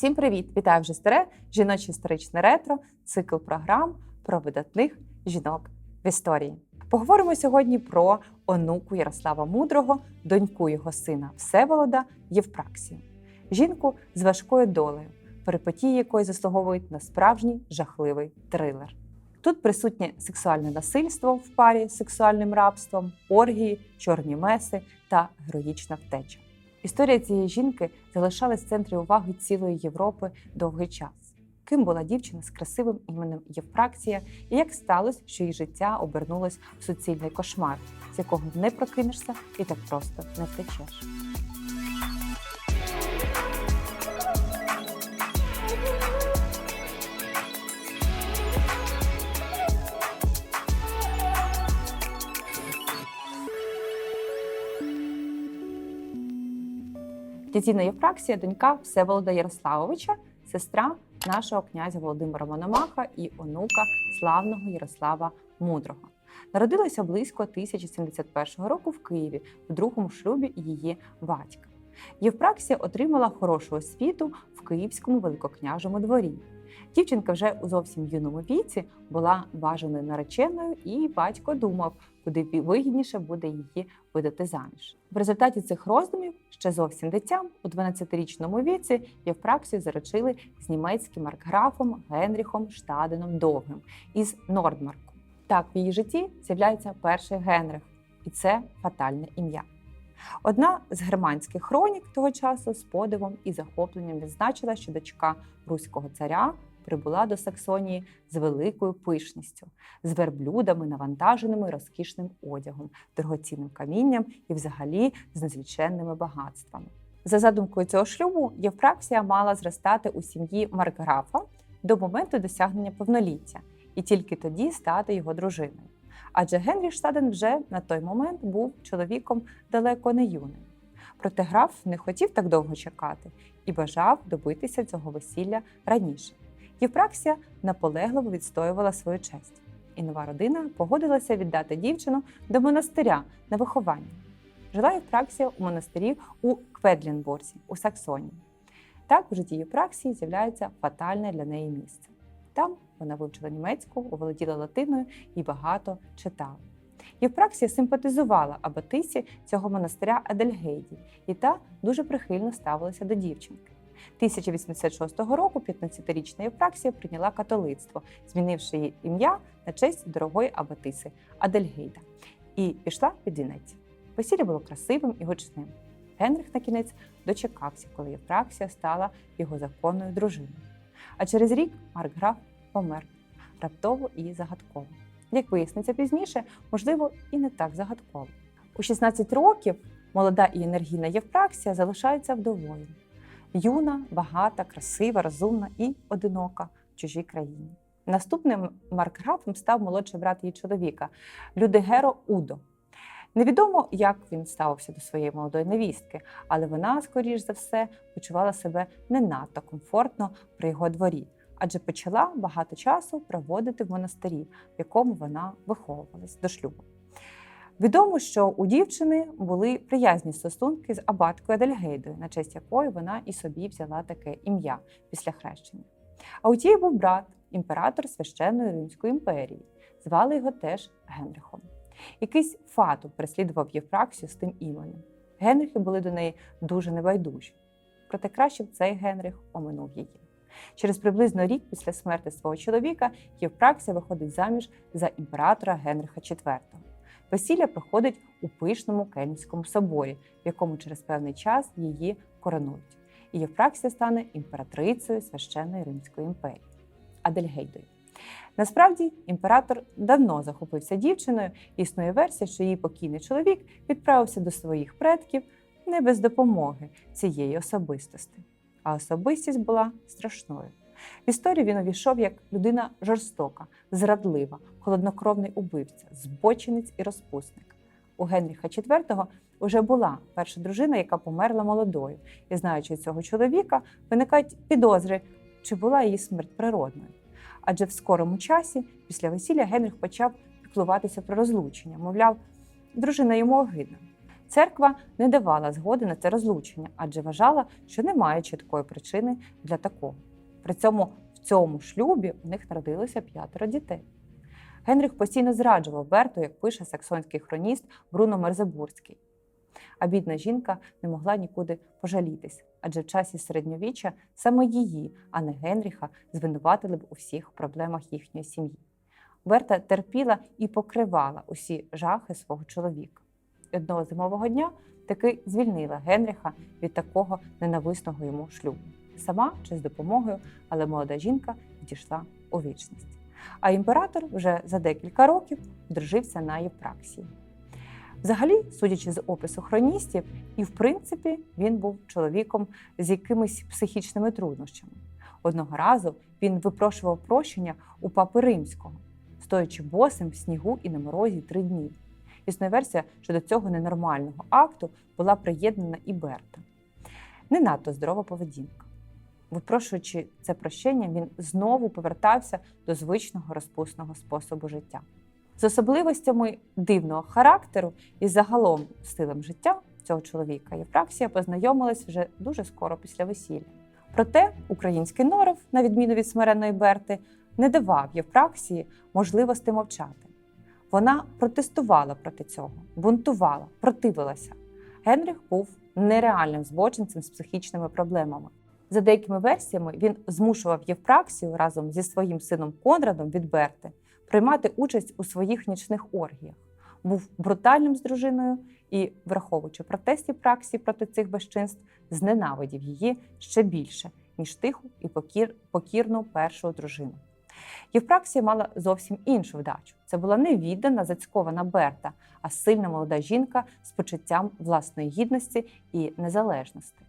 Всім привіт! Вітаю вже старе жіноче історичне ретро, цикл програм про видатних жінок в історії. Поговоримо сьогодні про онуку Ярослава Мудрого, доньку його сина Всеволода Євпраксію, жінку з важкою долею, перипетії якої заслуговують на справжній жахливий трилер. Тут присутнє сексуальне насильство в парі з сексуальним рабством, оргії, чорні меси та героїчна втеча. Історія цієї жінки залишалась в центрі уваги цілої Європи довгий час. Ким була дівчина з красивим іменем Євпраксія, і як сталося, що її життя обернулось в суцільний кошмар, з якого не прокинешся і так просто не втечеш. Тетяна Євпраксія, донька Всеволода Ярославовича, сестра нашого князя Володимира Мономаха і онука славного Ярослава Мудрого. Народилася близько 1071 року в Києві в другому шлюбі її батька. Євпраксія отримала хорошу освіту в Київському великокняжому дворі. Дівчинка вже у зовсім юному віці була бажаною нареченою, і батько думав, куди вигідніше буде її видати заміж. В результаті цих роздумів ще зовсім дитям у 12-річному віці Євпраксію заручили з німецьким маркграфом Генріхом Штаденом Довгим із Нордмарку. Так в її житті з'являється перший Генрих, і це фатальне ім'я. Одна з германських хронік того часу з подивом і захопленням відзначила, що дочка руського царя прибула до Саксонії з великою пишністю, з верблюдами, навантаженими розкішним одягом, дорогоцінним камінням і, взагалі, з незліченними багатствами. За задумкою цього шлюбу, Євпраксія мала зростати у сім'ї Маркграфа до моменту досягнення повноліття і тільки тоді стати його дружиною. Адже Генріх Штаден вже на той момент був чоловіком далеко не юним. Проте граф не хотів так довго чекати і бажав добитися цього весілля раніше. Євпраксія наполегливо відстоювала свою честь, і нова родина погодилася віддати дівчину до монастиря на виховання. Жила Євпраксія у монастирі у Кведлінбурзі у Саксонії. Так в житті Євпраксії з'являється фатальне для неї місце. Там вона вивчила німецьку, оволоділа латиною і багато читала. Євпраксія симпатизувала абатисі цього монастиря Едельгейді, і та дуже прихильно ставилася до дівчинки. 1086 року 15-річна Євпраксія прийняла католицтво, змінивши її ім'я на честь дорогої абатиси Адельгейда, і пішла під вінець. Весілля було красивим і гучним. Генрих на кінець дочекався, коли Євпраксія стала його законною дружиною. А через рік Маркграф помер раптово і загадково. Як виясниться пізніше, можливо, і не так загадково. У 16 років молода і енергійна Євпраксія залишається вдовою. Юна, багата, красива, розумна і одинока в чужій країні. Наступним маркграфом став молодший брат її чоловіка Людегеро Удо. Невідомо, як він ставився до своєї молодої невістки, але вона, скоріш за все, почувала себе не надто комфортно при його дворі, адже почала багато часу проводити в монастирі, в якому вона виховувалась до шлюбу. Відомо, що у дівчини були приязні стосунки з абаткою Адельгейдою, на честь якої вона і собі взяла таке ім'я після хрещення. А у тієї був брат, імператор священної Римської імперії. Звали його теж Генрихом. Якийсь фату переслідував Євпраксію з тим іменем. Генрихи були до неї дуже небайдужі. Проте краще б цей Генрих оминув її. Через приблизно рік після смерті свого чоловіка Євпраксія виходить заміж за імператора Генриха IV. Весілля проходить у пишному Кельнському соборі, в якому через певний час її коронують. І Євпраксія стане імператрицею священної Римської імперії Адельгейдою. Насправді імператор давно захопився дівчиною, існує версія, що її покійний чоловік відправився до своїх предків не без допомоги цієї особистості. А особистість була страшною. В історію він увійшов як людина жорстока, зрадлива, холоднокровний убивця, збочинець і розпусник. У Генріха IV вже була перша дружина, яка померла молодою, і знаючи цього чоловіка, виникають підозри, чи була її смерть природною. Адже в скорому часі, після весілля, Генріх почав піклуватися про розлучення, мовляв, дружина йому огидна. Церква не давала згоди на це розлучення, адже вважала, що немає чіткої причини для такого. При цьому в цьому шлюбі у них народилося п'ятеро дітей. Генріх постійно зраджував Берту, як пише саксонський хроніст Бруно Мерзебурський. А бідна жінка не могла нікуди пожалітись, адже в часі середньовіччя саме її, а не Генріха, звинуватили б у всіх проблемах їхньої сім'ї. Берта терпіла і покривала усі жахи свого чоловіка. Одного зимового дня таки звільнила Генріха від такого ненависного йому шлюбу. Сама чи з допомогою, але молода жінка відійшла у вічність. А імператор вже за декілька років дружився на Євпраксії. Взагалі, судячи з опису хроністів, і в принципі він був чоловіком з якимись психічними труднощами. Одного разу він випрошував прощення у папи римського, стоячи босим в снігу і на морозі три дні. Існує версія, що до цього ненормального акту була приєднана і Берта. Не надто здорова поведінка. Випрошуючи це прощення, він знову повертався до звичного розпусного способу життя. З особливостями дивного характеру і загалом стилем життя цього чоловіка Євпраксія познайомилась вже дуже скоро після весілля. Проте український норов, на відміну від смиренної Берти, не давав Євпраксії можливості мовчати. Вона протестувала проти цього, бунтувала, противилася. Генріх був нереальним збочинцем з психічними проблемами. За деякими версіями, він змушував Євпраксію разом зі своїм сином Конрадом від Берти приймати участь у своїх нічних оргіях. Був брутальним з дружиною і, враховуючи протест Євпраксії проти цих безчинств, зненавидів її ще більше, ніж тиху і покір, покірну першу дружину. Євпраксія мала зовсім іншу вдачу. Це була не віддана, зацькована Берта, а сильна молода жінка з почуттям власної гідності і незалежності.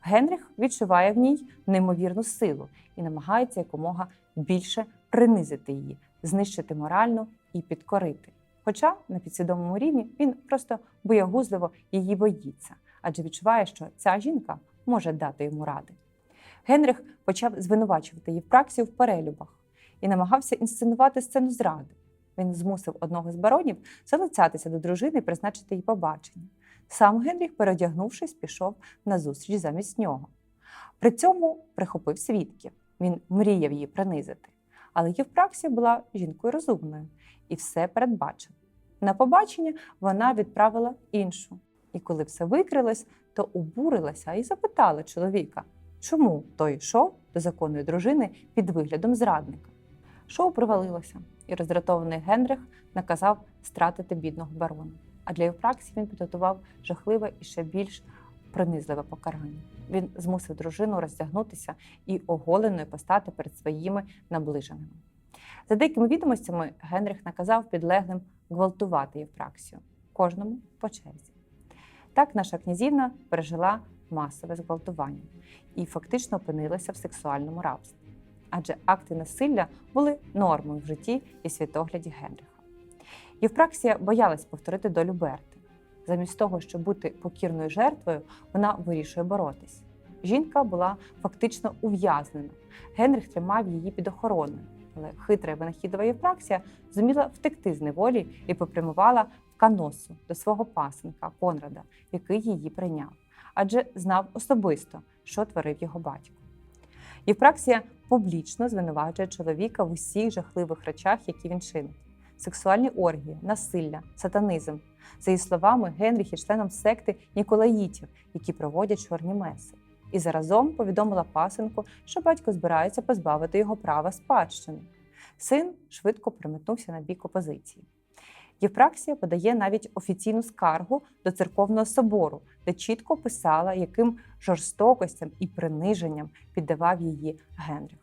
Генріх відчуває в ній неймовірну силу і намагається якомога більше принизити її, знищити морально і підкорити. Хоча на підсвідомому рівні він просто боягузливо її боїться, адже відчуває, що ця жінка може дати йому ради. Генріх почав звинувачувати Євпраксію в перелюбах і намагався інсценувати сцену зради. Він змусив одного з баронів залицятися до дружини і призначити їй побачення. Сам Генріх, переодягнувшись, пішов на зустріч замість нього. При цьому прихопив свідків. Він мріяв її принизити. Але Євпраксія була жінкою розумною і все передбачила. На побачення вона відправила іншу. І коли все викрилось, то обурилася і запитала чоловіка, чому той йшов до законної дружини під виглядом зрадника. Шоу провалилося, і роздратований Генрих наказав стратити бідного барона. А для Євпраксії він підготував жахливе і ще більш принизливе покарання. Він змусив дружину роздягнутися і оголеною постати перед своїми наближеними. За деякими відомостями, Генріх наказав підлеглим гвалтувати Євпраксію, кожному по черзі. Так наша князівна пережила масове зґвалтування і фактично опинилася в сексуальному рабстві. Адже акти насилля були нормою в житті і світогляді Генріха. Євпраксія боялась повторити долю Берти. Замість того, щоб бути покірною жертвою, вона вирішує боротись. Жінка була фактично ув'язнена. Генріх тримав її під охороною, але хитра і винахідлива Євпраксія зуміла втекти з неволі і попрямувала в каносу до свого пасенка Конрада, який її прийняв, адже знав особисто, що творив його батько. Євпраксія публічно звинувачує чоловіка в усіх жахливих речах, які він чинить: сексуальні оргії, насилля, сатанизм. За її словами, Генріх є членом секти Ніколаїтів, які проводять чорні меси. І заразом повідомила пасенку, що батько збирається позбавити його права спадщини. Син швидко приметнувся на бік опозиції. Євпраксія подає навіть офіційну скаргу до церковного собору, де чітко писала, яким жорстокостям і приниженням піддавав її Генріх.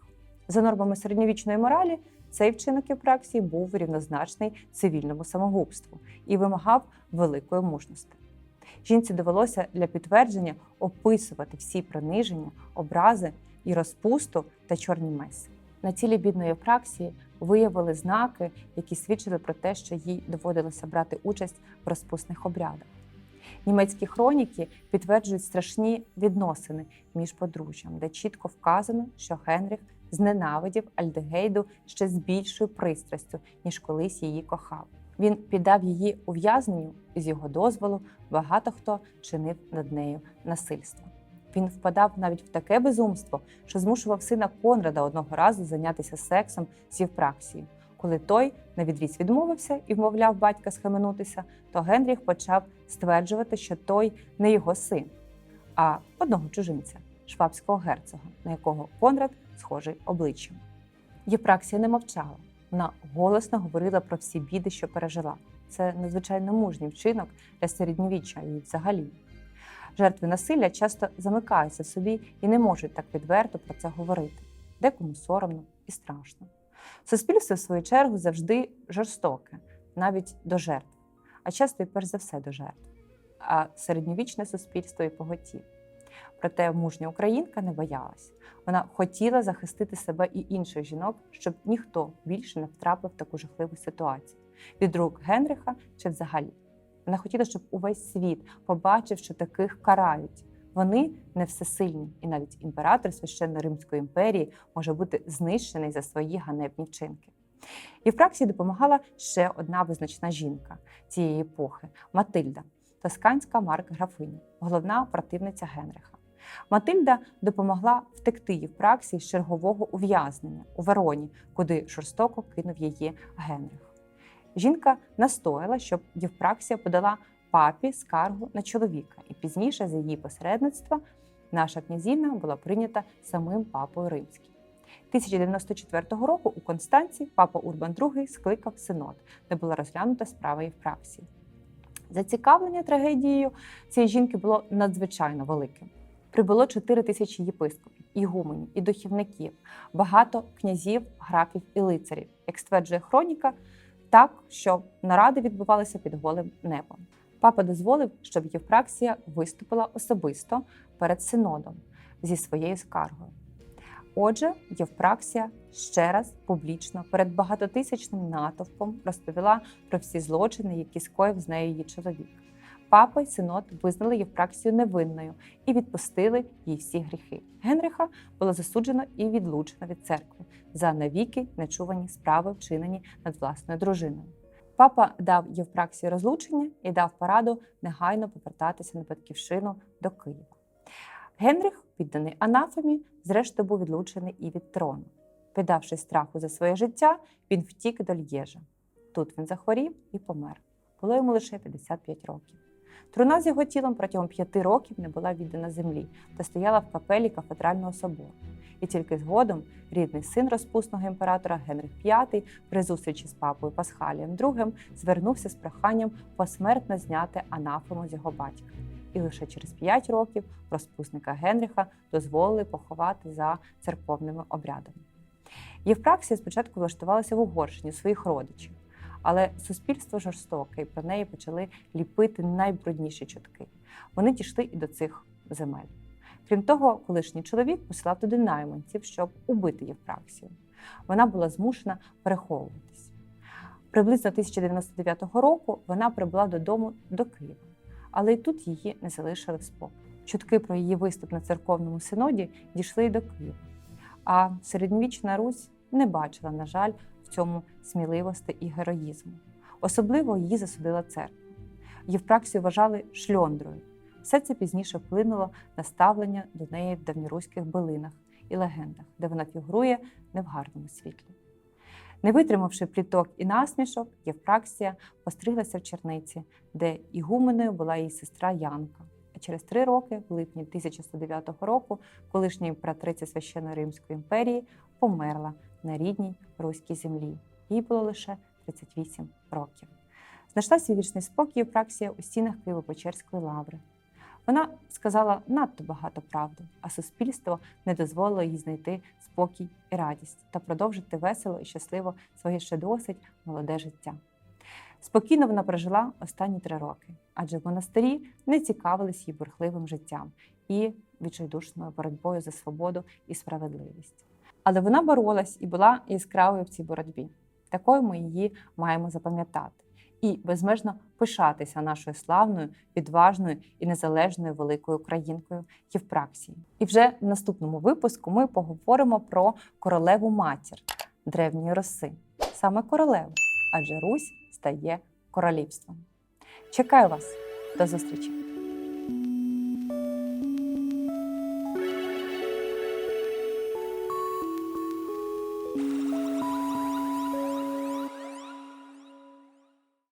За нормами середньовічної моралі, цей вчинок Євпраксії був рівнозначний цивільному самогубству і вимагав великої мужності. Жінці довелося для підтвердження описувати всі приниження, образи і розпусту та чорні меси. На тілі бідної Євпраксії виявили знаки, які свідчили про те, що їй доводилося брати участь в розпусних обрядах. Німецькі хроніки підтверджують страшні відносини між подружжям, де чітко вказано, що Генріх зненавидів Альдегейду ще з більшою пристрастю, ніж колись її кохав. Він піддав її ув'язненню, і з його дозволу багато хто чинив над нею насильство. Він впадав навіть в таке безумство, що змушував сина Конрада одного разу зайнятися сексом з Євпраксією. Коли той на відріз відмовився і вмовляв батька схаменутися, то Генріх почав стверджувати, що той не його син, а одного чужинця, швабського герцога, на якого Конрад схожий обличчям. Євпраксія не мовчала. Вона голосно говорила про всі біди, що пережила. Це надзвичайно мужній вчинок для середньовіччя і взагалі. Жертви насилля часто замикаються собі і не можуть так відверто про це говорити. Декому соромно і страшно. Суспільство, в свою чергу, завжди жорстоке, навіть до жертв, а часто і перш за все до жертв. А середньовічне суспільство і поготів. Проте мужня українка не боялась. Вона хотіла захистити себе і інших жінок, щоб ніхто більше не втрапив в таку жахливу ситуацію від рук Генриха чи взагалі. Вона хотіла, щоб увесь світ побачив, що таких карають. Вони не всесильні, і навіть імператор священно Римської імперії може бути знищений за свої ганебні вчинки. Євпраксії допомагала ще одна визначна жінка цієї епохи Матильда, тосканська марк-графиня, головна противниця Генриха. Матильда допомогла втекти Євпраксії з чергового ув'язнення у Вероні, куди жорстоко кинув її Генрих. Жінка настояла, щоб Євпраксія подала папі скаргу на чоловіка, і пізніше за її посередництва наша князівна була прийнята самим папою римським. 1094 року у Констанції папа Урбан II скликав синод, де була розглянута справа Євпраксії. Зацікавлення трагедією цієї жінки було надзвичайно великим. Прибуло 4 тисячі єпископів, ігуменів і духівників, багато князів, графів і лицарів, як стверджує хроніка, так, що наради відбувалися під голим небом. Папа дозволив, щоб Євпраксія виступила особисто перед синодом зі своєю скаргою. Отже, Євпраксія ще раз публічно перед багатотисячним натовпом розповіла про всі злочини, які скоїв з нею її чоловік. Папа й синод визнали Євпраксію невинною і відпустили їй всі гріхи. Генриха було засуджено і відлучено від церкви за навіки нечувані справи, вчинені над власною дружиною. Папа дав Євпраксії розлучення і дав пораду негайно повертатися на батьківщину до Києва. Генрих, підданий анафемі, зрештою був відлучений і від трону. Піддавшись страху за своє життя, він втік до Льєжа. Тут він захворів і помер. Було йому лише 55 років. Труна з його тілом протягом п'яти років не була віддана землі та стояла в капелі кафедрального собору. І тільки згодом рідний син розпусного імператора Генрих V при зустрічі з папою Пасхалієм II звернувся з проханням посмертно зняти анафему з його батька. І лише через п'ять років розпусника Генріха дозволили поховати за церковними обрядами. Євпраксія спочатку влаштувалася в Угорщині своїх родичів, але суспільство жорстоке, і про неї почали ліпити найбрудніші чутки. Вони дійшли і до цих земель. Крім того, колишній чоловік посилав туди найманців, щоб убити Євпраксію. Вона була змушена переховуватись. Приблизно 1099 року вона прибула додому до Києва, але й тут її не залишили в спокій. Чутки про її виступ на церковному синоді дійшли й до Києва. А середньовічна Русь не бачила, на жаль, цьому сміливості і героїзму. Особливо її засудила церква. Євпраксію вважали шльондрою. Все це пізніше вплинуло на ставлення до неї в давньоруських билинах і легендах, де вона фігурує не в гарному світлі. Не витримавши пліток і насмішок, Євпраксія постриглася в черниці, де ігуменою була її сестра Янка. А через три роки, в липні 1109 року, колишня імператриця Священної Римської імперії померла на рідній руській землі. Їй було лише 38 років. Знайшла свій вічний спокій Євпраксія у стінах Києво-Печерської лаври. Вона сказала надто багато правди, а суспільство не дозволило їй знайти спокій і радість та продовжити весело і щасливо своє ще досить молоде життя. Спокійно вона прожила останні три роки, адже в монастирі не цікавились її бурхливим життям і відчайдушною боротьбою за свободу і справедливість. Але вона боролась і була яскравою в цій боротьбі. Такою ми її маємо запам'ятати і безмежно пишатися нашою славною, відважною і незалежною великою українкою Євпраксією. І вже в наступному випуску ми поговоримо про королеву матір древньої роси, саме королеву, адже Русь стає королівством. Чекаю вас до зустрічі!